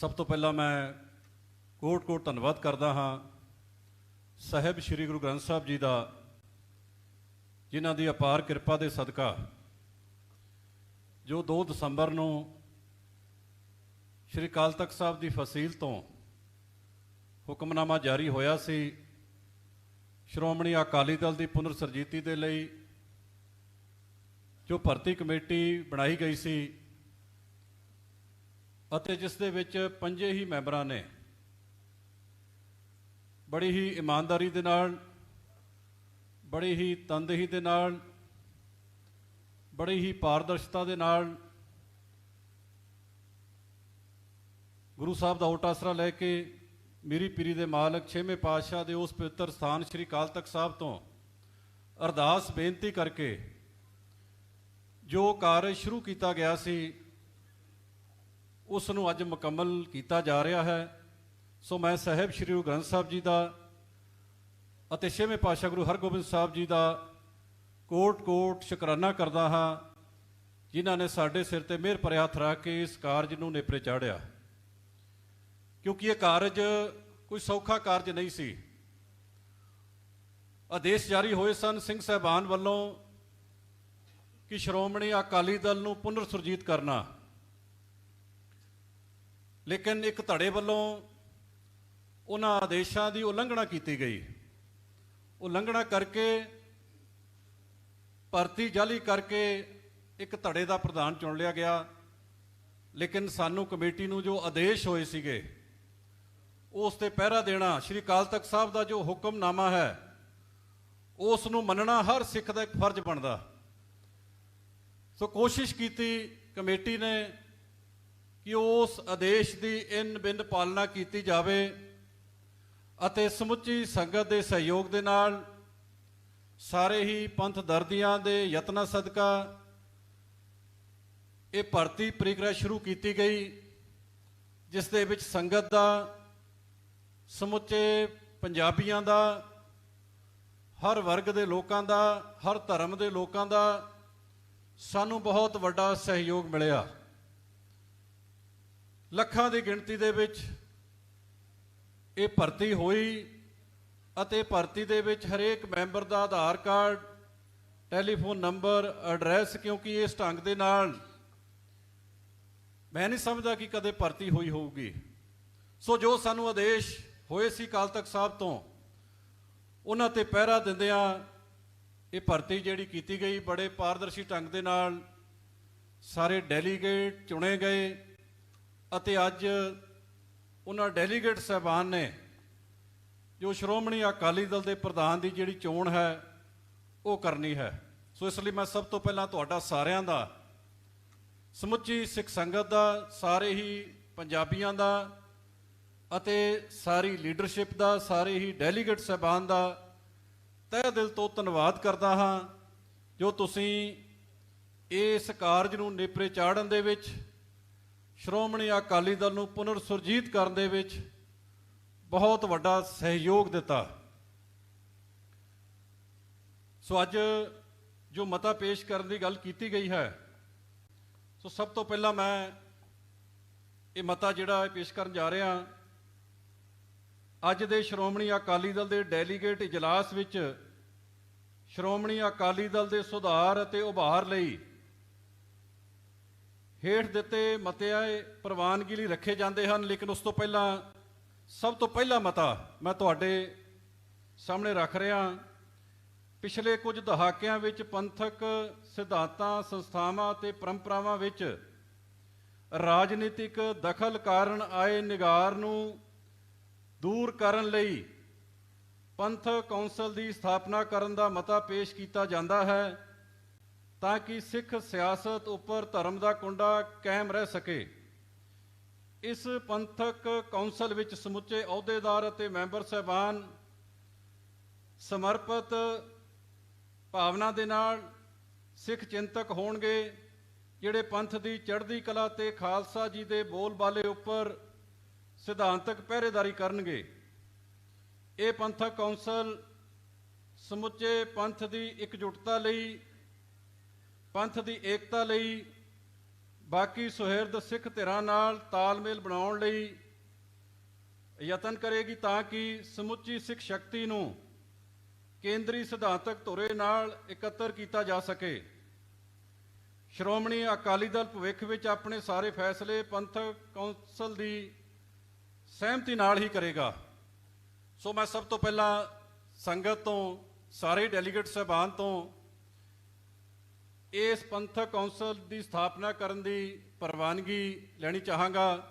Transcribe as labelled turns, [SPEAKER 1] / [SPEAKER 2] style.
[SPEAKER 1] ਸਭ ਤੋਂ ਪਹਿਲਾਂ ਮੈਂ ਕੋਟ-ਕੋਟ ਧੰਨਵਾਦ ਕਰਦਾ ਹਾਂ ਸਾਹਿਬ ਸ੍ਰੀ ਗੁਰੂ ਗ੍ਰੰਥ ਸਾਹਿਬ ਜੀ ਦਾ, ਜਿਨ੍ਹਾਂ ਦੀ ਅਪਾਰ ਕਿਰਪਾ ਦੇ ਸਦਕਾ ਜੋ 2 ਦਸੰਬਰ ਨੂੰ ਸ੍ਰੀ ਅਕਾਲ ਤਖਤ ਸਾਹਿਬ ਦੀ ਫਸੀਲ ਤੋਂ ਹੁਕਮਨਾਮਾ ਜਾਰੀ ਹੋਇਆ ਸੀ, ਸ਼੍ਰੋਮਣੀ ਅਕਾਲੀ ਦਲ ਦੀ ਪੁਨਰ ਸਰਜੀਤੀ ਦੇ ਲਈ ਜੋ ਭਰਤੀ ਕਮੇਟੀ ਬਣਾਈ ਗਈ ਸੀ ਅਤੇ ਜਿਸ ਦੇ ਵਿੱਚ ਪੰਜੇ ਹੀ ਮੈਂਬਰਾਂ ਨੇ ਬੜੀ ਹੀ ਇਮਾਨਦਾਰੀ ਦੇ ਨਾਲ, ਬੜੀ ਹੀ ਤਨਦੇਹੀ ਦੇ ਨਾਲ, ਬੜੀ ਹੀ ਪਾਰਦਰਸ਼ਤਾ ਦੇ ਨਾਲ ਗੁਰੂ ਸਾਹਿਬ ਦਾ ਓਟ ਆਸਰਾ ਲੈ ਕੇ ਮੇਰੀ ਪੀਰੀ ਦੇ ਮਾਲਕ ਛੇਵੇਂ ਪਾਤਸ਼ਾਹ ਦੇ ਉਸ ਪਵਿੱਤਰ ਸਥਾਨ ਸ੍ਰੀ ਅਕਾਲ ਤਖਤ ਸਾਹਿਬ ਤੋਂ ਅਰਦਾਸ ਬੇਨਤੀ ਕਰਕੇ ਜੋ ਕਾਰਜ ਸ਼ੁਰੂ ਕੀਤਾ ਗਿਆ ਸੀ ਉਸ ਨੂੰ ਅੱਜ ਮੁਕੰਮਲ ਕੀਤਾ ਜਾ ਰਿਹਾ ਹੈ। ਸੋ ਮੈਂ ਸਾਹਿਬ ਸ੍ਰੀ ਗੁਰੂ ਗ੍ਰੰਥ ਸਾਹਿਬ ਜੀ ਦਾ ਅਤੇ ਛੇਵੇਂ ਪਾਤਸ਼ਾਹ ਗੁਰੂ ਹਰਗੋਬਿੰਦ ਸਾਹਿਬ ਜੀ ਦਾ ਕੋਟ-ਕੋਟ ਸ਼ੁਕਰਾਨਾ ਕਰਦਾ ਹਾਂ, ਜਿਨ੍ਹਾਂ ਨੇ ਸਾਡੇ ਸਿਰ ਤੇ ਮਿਹਰ ਭਰਿਆ ਹੱਥ ਰੱਖ ਕੇ ਇਸ ਕਾਰਜ ਨੂੰ ਨੇਪਰੇ ਚਾੜਿਆ। ਕਿਉਂਕਿ ਇਹ ਕਾਰਜ ਕੋਈ ਸੌਖਾ ਕਾਰਜ ਨਹੀਂ ਸੀ। ਆਦੇਸ਼ ਜਾਰੀ ਹੋਏ ਸਨ ਸਿੰਘ ਸਾਹਿਬਾਨ ਵੱਲੋਂ ਕਿ ਸ਼੍ਰੋਮਣੀ ਅਕਾਲੀ ਦਲ ਨੂੰ ਪੁਨਰ ਸੁਰਜੀਤ ਕਰਨਾ। ਲੇਕਿਨ ਇੱਕ ਧੜੇ ਵੱਲੋਂ ਉਹਨਾਂ ਆਦੇਸ਼ਾਂ ਦੀ ਉਲੰਘਣਾ ਕੀਤੀ ਗਈ। ਉਲੰਘਣਾ ਕਰਕੇ, ਭਰਤੀ ਜਾਲੀ ਕਰਕੇ ਇੱਕ ਧੜੇ ਦਾ ਪ੍ਰਧਾਨ ਚੁਣ ਲਿਆ ਗਿਆ। ਲੇਕਿਨ ਸਾਨੂੰ ਕਮੇਟੀ ਨੂੰ ਜੋ ਆਦੇਸ਼ ਹੋਏ ਸੀਗੇ, ਉਸ ਤੇ ਪਹਿਰਾ ਦੇਣਾ, ਸ਼੍ਰੀ ਅਕਾਲ ਤਖਤ ਸਾਹਿਬ ਦਾ ਜੋ ਹੁਕਮਨਾਮਾ ਹੈ, ਉਸ ਨੂੰ ਮੰਨਣਾ ਹਰ ਸਿੱਖ ਦਾ ਇੱਕ ਫਰਜ਼ ਬਣਦਾ। ਸੋ ਕੋਸ਼ਿਸ਼ ਕੀਤੀ ਕਮੇਟੀ ਨੇ ਕਿ ਉਸ ਆਦੇਸ਼ ਦੀ ਇਨ ਬਿਨ ਪਾਲਣਾ ਕੀਤੀ ਜਾਵੇ ਅਤੇ ਸਮੁੱਚੀ ਸੰਗਤ ਦੇ ਸਹਿਯੋਗ ਦੇ ਨਾਲ ਸਾਰੇ ਹੀ ਪੰਥ ਦਰਦੀਆਂ ਦੇ ਯਤਨਾਂ ਸਦਕਾ ਇਹ ਭਰਤੀ ਪ੍ਰਕਿਰਿਆ ਸ਼ੁਰੂ ਕੀਤੀ ਗਈ, ਜਿਸ ਦੇ ਵਿੱਚ ਸੰਗਤ ਦਾ, ਸਮੁੱਚੇ ਪੰਜਾਬੀਆਂ ਦਾ, ਹਰ ਵਰਗ ਦੇ ਲੋਕਾਂ ਦਾ, ਹਰ ਧਰਮ ਦੇ ਲੋਕਾਂ ਦਾ ਸਾਨੂੰ ਬਹੁਤ ਵੱਡਾ ਸਹਿਯੋਗ ਮਿਲਿਆ। ਲੱਖਾਂ ਦੀ ਗਿਣਤੀ ਦੇ ਵਿੱਚ ਇਹ ਭਰਤੀ ਹੋਈ ਅਤੇ ਭਰਤੀ ਦੇ ਵਿੱਚ ਹਰੇਕ ਮੈਂਬਰ ਦਾ Aadhaar card, telephone number, address, ਕਿਉਂਕਿ ਇਸ ਢੰਗ ਦੇ ਨਾਲ ਮੈਂ ਨਹੀਂ ਸਮਝਦਾ ਕਿ ਕਦੇ ਭਰਤੀ ਹੋਈ ਹੋਊਗੀ। ਸੋ ਜੋ ਸਾਨੂੰ ਆਦੇਸ਼ ਹੋਏ ਸੀ ਕਾਲ ਤੱਕ ਸਾਹਿਬ ਤੋਂ, ਉਹਨਾਂ ਤੇ ਪਹਿਰਾ ਦਿੰਦਿਆਂ ਇਹ ਭਰਤੀ ਜਿਹੜੀ ਕੀਤੀ ਗਈ, ਬੜੇ ਪਾਰਦਰਸ਼ੀ ਢੰਗ ਦੇ ਨਾਲ ਸਾਰੇ ਡੈਲੀਗੇਟ ਚੁਣੇ ਗਏ। ਅਤੇ ਅੱਜ ਉਹਨਾਂ ਡੈਲੀਗੇਟ ਸਹਿਬਾਨ ਨੇ, ਜੋ ਸ਼੍ਰੋਮਣੀ ਅਕਾਲੀ ਦਲ ਦੇ ਪ੍ਰਧਾਨ ਦੀ ਜਿਹੜੀ ਚੋਣ ਹੈ, ਉਹ ਕਰਨੀ ਹੈ। ਸੋ ਇਸ ਲਈ ਮੈਂ ਸਭ ਤੋਂ ਪਹਿਲਾਂ ਤੁਹਾਡਾ ਸਾਰਿਆਂ ਦਾ, ਸਮੁੱਚੀ ਸਿੱਖ ਸੰਗਤ ਦਾ, ਸਾਰੇ ਹੀ ਪੰਜਾਬੀਆਂ ਦਾ ਅਤੇ ਸਾਰੀ ਲੀਡਰਸ਼ਿਪ ਦਾ, ਸਾਰੇ ਹੀ ਡੈਲੀਗੇਟ ਸਹਿਬਾਨ ਦਾ ਤਹਿ ਦਿਲ ਤੋਂ ਧੰਨਵਾਦ ਕਰਦਾ ਹਾਂ, ਜੋ ਤੁਸੀਂ ਇਸ ਕਾਰਜ ਨੂੰ ਨੇਪਰੇ ਚਾੜਨ ਦੇ ਵਿੱਚ ਸ਼੍ਰੋਮਣੀ ਅਕਾਲੀ ਦਲ ਨੂੰ ਪੁਨਰ ਸੁਰਜੀਤ ਕਰਨ ਦੇ ਵਿੱਚ ਬਹੁਤ ਵੱਡਾ ਸਹਿਯੋਗ ਦਿੱਤਾ। ਸੋ ਅੱਜ ਜੋ ਮਤਾ ਪੇਸ਼ ਕਰਨ ਦੀ ਗੱਲ ਕੀਤੀ ਗਈ ਹੈ, ਸੋ ਸਭ ਤੋਂ ਪਹਿਲਾਂ ਮੈਂ ਇਹ ਮਤਾ ਜਿਹੜਾ ਪੇਸ਼ ਕਰਨ ਜਾ ਰਿਹਾ ਅੱਜ ਦੇ ਸ਼੍ਰੋਮਣੀ ਅਕਾਲੀ ਦਲ ਦੇ ਡੈਲੀਗੇਟ ਇਜਲਾਸ ਵਿੱਚ ਸ਼੍ਰੋਮਣੀ ਅਕਾਲੀ ਦਲ ਦੇ ਸੁਧਾਰ ਅਤੇ ਉਭਾਰ ਲਈ ਹੇਠ ਦਿੱਤੇ ਮਤਿਆਏ ਪ੍ਰਵਾਨਗੀ ਲਈ ਰੱਖੇ ਜਾਂਦੇ ਹਨ, ਲੇਕਿਨ ਉਸ ਤੋਂ ਪਹਿਲਾਂ, ਸਭ ਤੋਂ ਪਹਿਲਾ ਮਤਾ ਮੈਂ ਤੁਹਾਡੇ ਸਾਹਮਣੇ ਰੱਖ ਰਿਹਾ। ਪਿਛਲੇ ਕੁਝ ਦਹਾਕਿਆਂ ਵਿੱਚ ਪੰਥਕ ਸਿਧਾਂਤਾਂ, ਸੰਸਥਾਵਾਂ ਅਤੇ ਪਰੰਪਰਾਵਾਂ ਵਿੱਚ ਰਾਜਨੀਤਿਕ ਦਖਲ ਕਾਰਨ ਆਏ ਨਿਗਾਰ ਨੂੰ ਦੂਰ ਕਰਨ ਲਈ ਪੰਥਕ ਕੌਂਸਲ ਦੀ ਸਥਾਪਨਾ ਕਰਨ ਦਾ ਮਤਾ ਪੇਸ਼ ਕੀਤਾ ਜਾਂਦਾ ਹੈ। ਤਾਂ ਕਿ ਸਿੱਖ ਸਿਆਸਤ ਉੱਪਰ ਧਰਮ ਦਾ ਕੁੰਡਾ ਕਾਇਮ ਰਹਿ ਸਕੇ। ਇਸ ਪੰਥਕ ਕੌਂਸਲ ਵਿੱਚ ਸਮੁੱਚੇ ਅਹੁਦੇਦਾਰ ਅਤੇ ਮੈਂਬਰ ਸਹਿਬਾਨ ਸਮਰਪਿਤ ਭਾਵਨਾ ਦੇ ਨਾਲ ਸਿੱਖ ਚਿੰਤਕ ਹੋਣਗੇ, ਜਿਹੜੇ ਪੰਥ ਦੀ ਚੜ੍ਹਦੀ ਕਲਾ ਤੇ ਖਾਲਸਾ ਜੀ ਦੇ ਬੋਲਬਾਲੇ ਉੱਪਰ ਸਿਧਾਂਤਕ ਪਹਿਰੇਦਾਰੀ ਕਰਨਗੇ। ਇਹ ਪੰਥਕ ਕੌਂਸਲ ਸਮੁੱਚੇ ਪੰਥ ਦੀ ਇਕਜੁੱਟਤਾ ਲਈ ਪੰਥ ਦੀ ਏਕਤਾ ਲਈ, ਬਾਕੀ ਸੁਹਿਰਦ ਸਿੱਖ ਧਿਰਾਂ ਨਾਲ ਤਾਲਮੇਲ ਬਣਾਉਣ ਲਈ ਯਤਨ ਕਰੇਗੀ ਤਾਂ ਕਿ ਸਮੁੱਚੀ ਸਿੱਖ ਸ਼ਕਤੀ ਨੂੰ ਕੇਂਦਰੀ ਸਿਧਾਂਤਕ ਧੁਰੇ ਨਾਲ ਇਕੱਤਰ ਕੀਤਾ ਜਾ ਸਕੇ। ਸ਼੍ਰੋਮਣੀ ਅਕਾਲੀ ਦਲ ਭਵਿੱਖ ਵਿੱਚ ਆਪਣੇ ਸਾਰੇ ਫੈਸਲੇ ਪੰਥਕ ਕੌਂਸਲ ਦੀ ਸਹਿਮਤੀ ਨਾਲ ਹੀ ਕਰੇਗਾ। ਸੋ ਮੈਂ ਸਭ ਤੋਂ ਪਹਿਲਾਂ ਸੰਗਤ ਤੋਂ, ਸਾਰੇ ਡੈਲੀਗੇਟ ਸਹਿਬਾਨ ਤੋਂ ਇਸ ਪੰਥਕ ਕੌਂਸਲ ਦੀ ਸਥਾਪਨਾ ਕਰਨ ਦੀ ਪ੍ਰਵਾਨਗੀ ਲੈਣੀ ਚਾਹਾਂਗਾ।